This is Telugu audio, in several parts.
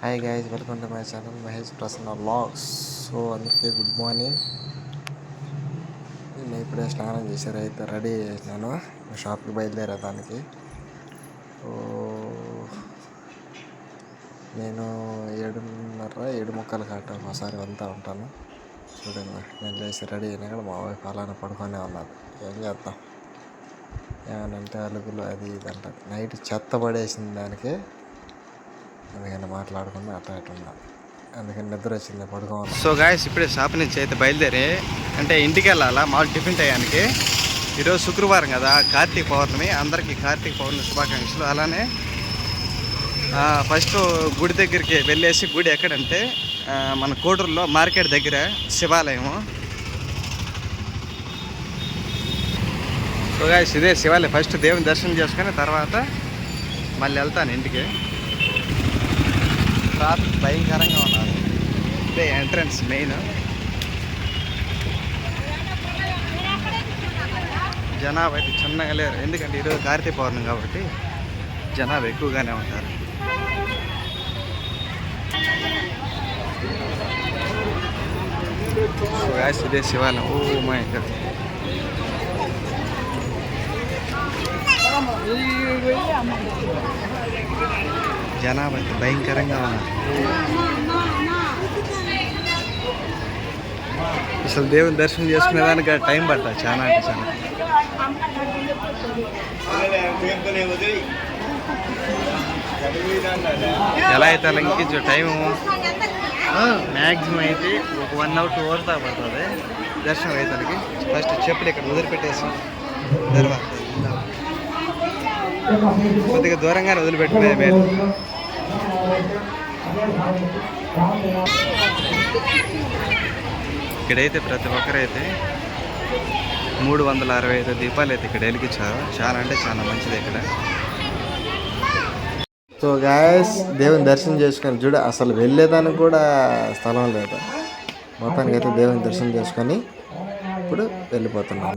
Hi guys welcome to my channel Mahesh Prasanna blogs so అందరికీ గుడ్ మార్నింగ్ నేను ఇప్పుడే స్నానం చేశారు? అయితే రెడీ చేసినాను. షాప్కి బయలుదేరే దానికి. సో నేను ఏడున్నర ఏడు ముక్కలు కాట ఒకసారి వెళ్తూ ఉంటాను. చూడండి నేను లేచి రెడీ అయినా కూడా మా వైఫ్ అలానే పడుకొనే ఉన్నారు ఏం చేద్దాం? ఏమనంటే అలుగులు అది ఇది అంటారు నైట్ చెత్త పడేసింది దానికి. అందుకని మాట్లాడకుండా అట్లా అట్లా అందుకని నిద్ర వచ్చింది పడుకోవాలి. సో గాయస్ ఇప్పుడే షాప్ నుంచి అయితే బయలుదేరి అంటే ఇంటికి వెళ్ళాలా? మామూలు టిఫిన్ టయానికి. ఈరోజు శుక్రవారం కదా కార్తీక పౌర్ణమి. అందరికీ కార్తీక పౌర్ణమి శుభాకాంక్షలు. అలానే ఫస్ట్ గుడి దగ్గరికి వెళ్ళేసి గుడి ఎక్కడంటే మన కోడూరులో మార్కెట్ దగ్గర శివాలయము. సో గాయస్ ఇదే శివాలయం. ఫస్ట్ దేవుని దర్శనం చేసుకొని తర్వాత మళ్ళీ వెళ్తాను ఇంటికి. ట్రాఫిక్ భయంకరంగా ఉన్నారు ఇదే ఎంట్రన్స్ మెయిన్. జనాభా అయితే చిన్నగా లేరు. ఎందుకంటే ఈరోజు కార్తీక పౌర్ణం కాబట్టి జనాభా ఎక్కువగానే ఉంటారు. సో ఇదే శివాలయం ఓ మై గాడ్ జనాభా అయితే భయంకరంగా ఉన్నారు అసలు దేవుని దర్శనం చేసుకునే దానికి టైం పడతా చాలా అంటే చాలా. ఎలా అయితే అలా ఇంకించు టైము మ్యాక్సిమం అయితే ఒక వన్ అవర్ టూ అవర్స్ దాకా పడుతుంది. దర్శనం అయితే ఫస్ట్ చెప్పులు ఇక్కడ వదిలిపెట్టేసి తర్వాత కొద్దిగా దూరంగా వదిలిపెట్టుకునే మేలు ఇక్కడైతే ప్రతి ఒక్కరైతే మూడు వందల అరవై ఐదు దీపాలు అయితే ఇక్కడ వెలిగించారు. చాలా అంటే చాలా మంచిది ఇక్కడ. సో గాయస్ దేవుని దర్శనం చేసుకొని చూడు అసలు వెళ్ళేదానికి కూడా స్థలం లేదు. మొత్తానికి అయితే దేవుని దర్శనం చేసుకొని ఇప్పుడు వెళ్ళిపోతున్నాను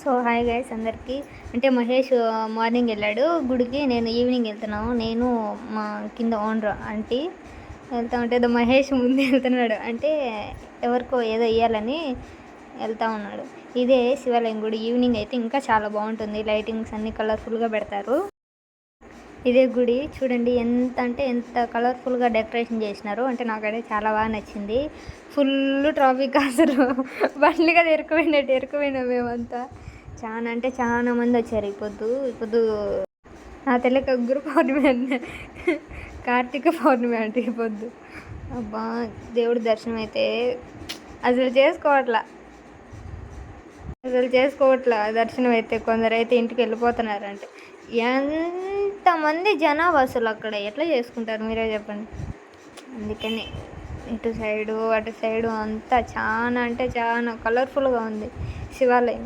సో హాయ్ గైస్ అందరికీ. అంటే మహేష్ మార్నింగ్ వెళ్ళాడు. గుడికి నేను ఈవినింగ్ వెళ్తున్నాను నేను మా కింద ఓనర్ ఆంటీ వెళ్తా ఉంటే ఏదో మహేష్ ముందు వెళ్తున్నాడు. అంటే ఎవరికో ఏదో ఇవ్వాలని వెళ్తా ఉన్నాడు. ఇదే శివాలయం గుడి. ఈవినింగ్ అయితే ఇంకా చాలా బాగుంటుంది. లైటింగ్స్ అన్ని కలర్ఫుల్గా పెడతారు. ఇదే గుడి. చూడండి ఎంత అంటే ఎంత కలర్ఫుల్గా డెకరేషన్ చేసినారు. అంటే నాకైతే చాలా బాగా నచ్చింది. ఫుల్ ట్రాఫిక్ అసలు. బండ్లు కదా ఎరుకుపోయినట్టు ఎరుకుపోయినాం మేమంతా. చాలా అంటే చాలా మంది వచ్చారు ఈ పొద్దు. నా తెలియక గురు పౌర్ణమి అన్న కార్తీక పౌర్ణమి అంటే ఈ పొద్దు. అబ్బా దేవుడి దర్శనం అయితే అసలు చేసుకోవట్లా. అసలు చేసుకోవట్లా దర్శనం అయితే. కొందరు అయితే ఇంటికి వెళ్ళిపోతున్నారంటే. ఎంతమంది జనాభా అసలు అక్కడ? ఎట్లా చేసుకుంటారు? మీరే చెప్పండి. అందుకని ఇటు సైడు అటు సైడు అంతా చాలా అంటే చాలా కలర్ఫుల్గా ఉంది శివాలయం.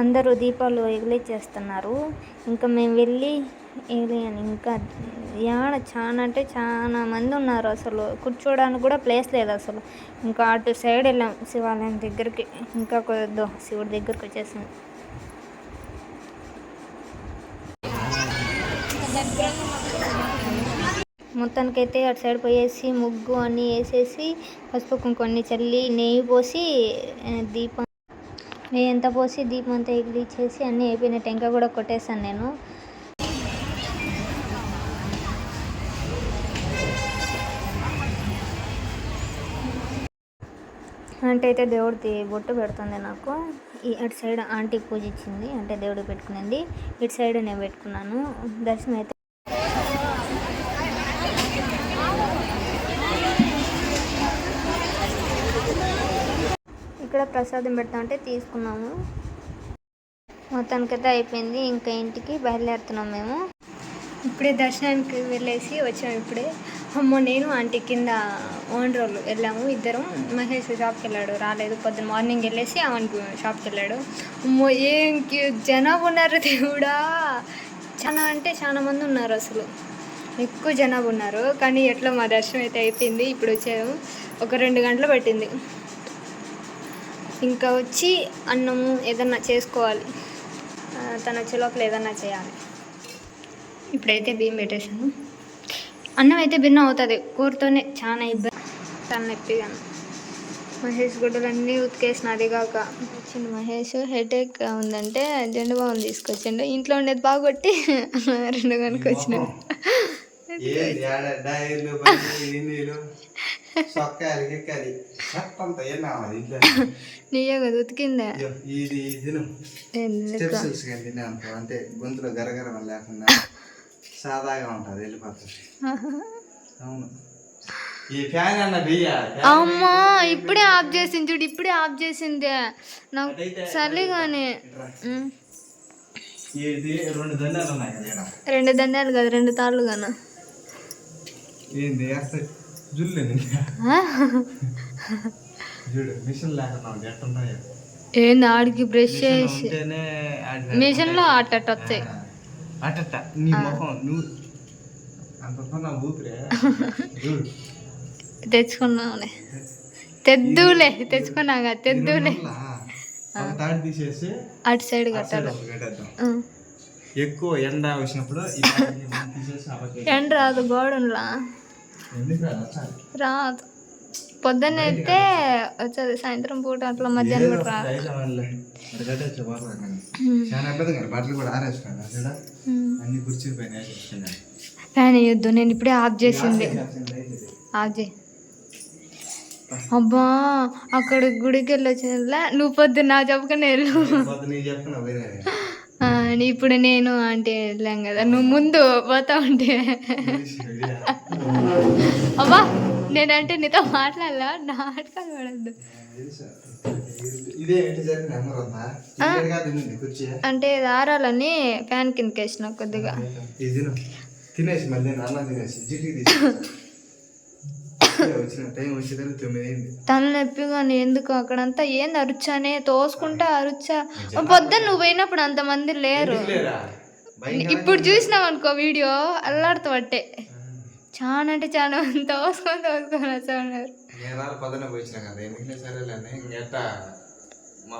అందరూ దీపాలు ఎగిలిచ్చేస్తున్నారు ఇంకా మేము వెళ్ళి ఏలియన్ ఇంకా యాడ చాలా అంటే చాలా మంది ఉన్నారు అసలు. కూర్చోడానికి కూడా ప్లేస్ లేదు అసలు. ఇంకా అటు సైడ్ వెళ్ళాం శివాలయం దగ్గరికి. ఇంకా కొద్దో శివుడి దగ్గరికి వచ్చేసాం. మొత్తానికైతే అటు సైడ్ పోయేసి ముగ్గు అన్నీ వేసేసి పసుపు కొన్ని చల్లి నెయ్యి పోసి దీపం నెయ్యి ఎంత పోసి దీపం అంతా ఎగిలిచ్చేసి అన్నీ అయిపోయిన టెంకాయ కూడా కొట్టేసాను నేను. అంటే అయితే దేవుడిది బొట్టు పెడుతుంది నాకు. ఈ అటు సైడ్ ఆంటీ పూజ ఇచ్చింది అంటే దేవుడు పెట్టుకునింది ఇటు సైడ్ నేను పెట్టుకున్నాను. దర్శనం అయితే ప్రసాదం పెడతా అంటే తీసుకున్నాము. మొత్తానికైతే అయిపోయింది. ఇంకా ఇంటికి బయలుదేరుతున్నాం మేము. ఇప్పుడే దర్శనానికి వెళ్ళేసి వచ్చాము ఇప్పుడే. అమ్మో నేను ఆంటీ కింద ఓన్ రోల్ వెళ్ళాము. ఇద్దరం మహేష్ షాప్కి వెళ్ళాడు. రాలేదు. పొద్దున్న మార్నింగ్ వెళ్ళేసి ఆమెకి షాప్కి వెళ్ళాడు. అమ్మో ఏం జనాభా ఉన్నారు దేవుడా. చాలా అంటే చాలా మంది ఉన్నారు అసలు. ఎక్కువ జనాభా ఉన్నారు. కానీ ఎట్లా మా దర్శనం అయితే అయిపోయింది. ఇప్పుడు వచ్చాము. ఒక రెండు గంటలు పట్టింది. ఇంకా వచ్చి అన్నము ఏదన్నా చేసుకోవాలి. తన వచ్చే లోపల ఏదన్నా చేయాలి. ఇప్పుడైతే బియ్యం పెట్టేశాను. అన్నం అయితే భిన్నం అవుతుంది. కూరతోనే చాలా ఇబ్బంది. చాలా నొప్పిగా మహేష్ గుడ్డలు అన్నీ ఉతికేసిన అది కాక. వచ్చింది మహేష్. హెడేక్ ఉందంటే జెండు బాగుంది తీసుకొచ్చిండు. ఇంట్లో ఉండేది బాగొట్టి రెండు కొనుక్కొచ్చినాడు నీయే కదా ఉతికిందా? ఇది కానీ అంటే గొంతులో గరగరం లేకుండా సాదాగా ఉంటుంది వెళ్ళిపోతుంది. అవును. ఈ ఫ్యాన్ అన్న అమ్మా ఇప్పుడే ఆఫ్ చేసింది చూడు ఇప్పుడే ఆఫ్ చేసిందే. నాకు ఉమ్. ఇది రెండు దండాలు కదా. రెండు దండాలు కదా రెండు తాళ్ళు గాను? ఏంది జుల్లు చూడు మిషన్ లేకుండా ఉంది ఎట్టున్నాయో ఏంది ఆడికి బ్రష్ చేసి మిషన్లో అట్ట వస్తాయి. నీ ముఖం నువ్వు తెచ్చుకున్నాంలే తెద్దులే తెచ్చుకున్నాగా తెద్దులే అటు సైడ్ కట్టాలి. ఎక్కువ ఎండ వచ్చినప్పుడు ఎండ రాదు గోడలా రాదు? రాదు. పొద్దున్న అయితే వచ్చేది సాయంత్రం పూట అట్లా మధ్యాహ్నం రాదు కూడా వేసేసుకున్నాను ఫ్యాన్ వేయొద్దు. నేను ఇప్పుడే ఆఫ్ చేసింది. ఆఫ్ చేయి. అబ్బా అక్కడ గుడికి వెళ్ళి వచ్చిన నువ్వు పొద్దున్న నా చెప్పకనే వెళ్ళు. ఇప్పుడు నేను అంటే వెళ్ళాం కదా. నువ్వు ముందు పోతా ఉంటే. అబ్బా నేనంటే నీతో మాట్లాడాలా? నాటకాలు పడద్దు. అంటే దారాలని ఫ్యాన్ కిందకి వేసిన కొద్దిగా. తినేసి మళ్ళీ నేను అన్నం తినేసి తలనొప్పిగా ఎందుకు? అక్కడంతా ఏంది అరుచానే? తోసుకుంటా అరుచా? పొద్దున్న నువ్వు పోయినప్పుడు అంతమంది లేరు. లేరా? ఇప్పుడు చూసినావు అనుకో వీడియో అల్లాడుతూ పట్టే. చాలా అంటే చాలా తోసుకొని తోసుకొని ఉన్నారు. కదా ఎందుకంటే సరేలేని మా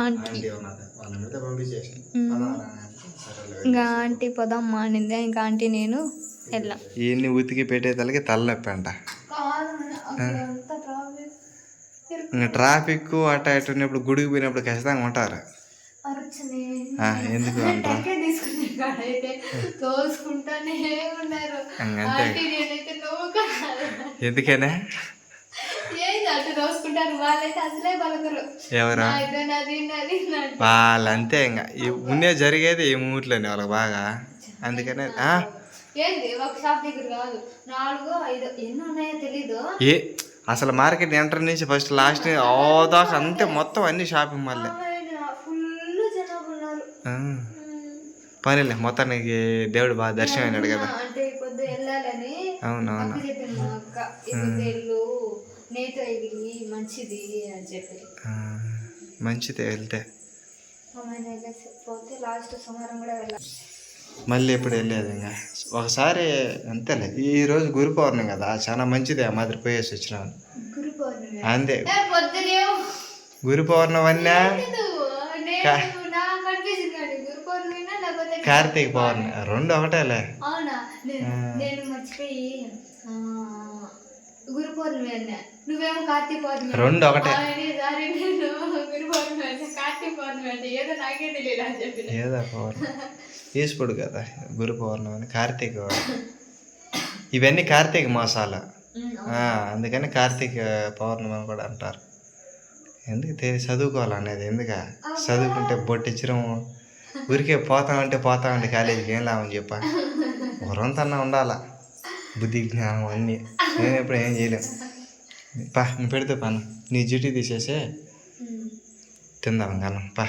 ఆంటీ. ఆంటీ ఉన్నది వాళ్ళ మీద పంపించేసి సరేలే ఇంకా ఆంటీ పొదమ్మ అనింది ఇంకా ఆంటీ నేను వెళ్ళాం. ఇవన్నీ ఉతికి పెట్టేతలకి తలనొప్పి అంట. ఇంకా ట్రాఫిక్ అట్ట ఇటు ఉన్నప్పుడు గుడికి పోయినప్పుడు ఖచ్చితంగా ఉంటారు. ఆ, ఎందుకు అంటారు? కాడైతే తోసుకుంటానే ఉన్నారు. ఆంటీ నేనైతే ఎందుకనే? ఏంది అటు తోసుకుంటారు? వాళ్ళైతే అసలే పలకరు. ఎవరా? నాది నాది నాది నాది. వాళ్ళంతే ఇంకా. ఉన్నే జరిగేది ఈ ఊర్లోనే వాళ్ళకి బాగా. అందుకనే ఆ, ఏంది? ఒక షాప్ దగ్గర కాదు. నాలుగు ఐదు ఎన్ని ఉన్నాయో తెలీదు. ఏ అసలు మార్కెట్ ఎంటర్ నుంచి ఫస్ట్ లాస్ట్ దాకా అంతే. మొత్తం అన్ని షాపింగ్ మళ్ళీ ఫుల్ జనాభా ఉన్నారు. ఆ, పనిలే మొత్తానికి దేవుడు బాగా దర్శనం అయినాడు కదా. అవునవును మంచిది వెళ్తే. మళ్ళీ ఎప్పుడు వెళ్ళేది ఇంకా. ఒకసారి అంతేలే ఈ రోజు గురు పౌర్ణమి కదా చాలా మంచిది ఆ మాదిరి పోయేసి పౌర్ణమి? అంతే. గురు పౌర్ణమి అన్నా నువ్వు నేను నాకు అనిపించింది కానీ గురు పౌర్ణమినా లేకపోతే కార్తీక పౌర్ణమి రెండు ఒకటేలే. అవునా? నేను నేను మర్చిపోయి ఆ, గురు పౌర్ణమి అన్నా నువ్వేమో కార్తీక పౌర్ణమి రెండు ఒకటే. అవునండి, సారీ నేను గురు పౌర్ణమి అంటే కార్తీక పౌర్ణమి అంటే ఏదో నాకే తెలియదు అని చెప్పిన. ఏదో పౌర్ణమి. ఈశ్వరుడు కదా గురు పౌర్ణమి కార్తీక ఇవన్నీ కార్తీక మాసాలు. అందుకని కార్తీక పౌర్ణమి అని కూడా అంటారు. ఎందుకు చదువుకోవాలనేది ఎందుక? చదువుకుంటే బొట్టిచ్చడం ఊరికే పోతామంటే పోతామంటే కాలేజీకి ఏం లాభం చెప్ప? ఒకరంతన్నా ఉండాలా? బుద్ధి జ్ఞానం అన్నీ. నేను ఎప్పుడు ఏం చేయలేం. పా నువ్వు పెడితే పను. నీ డ్యూటీ తీసేసే. తిందాం కానీ పా.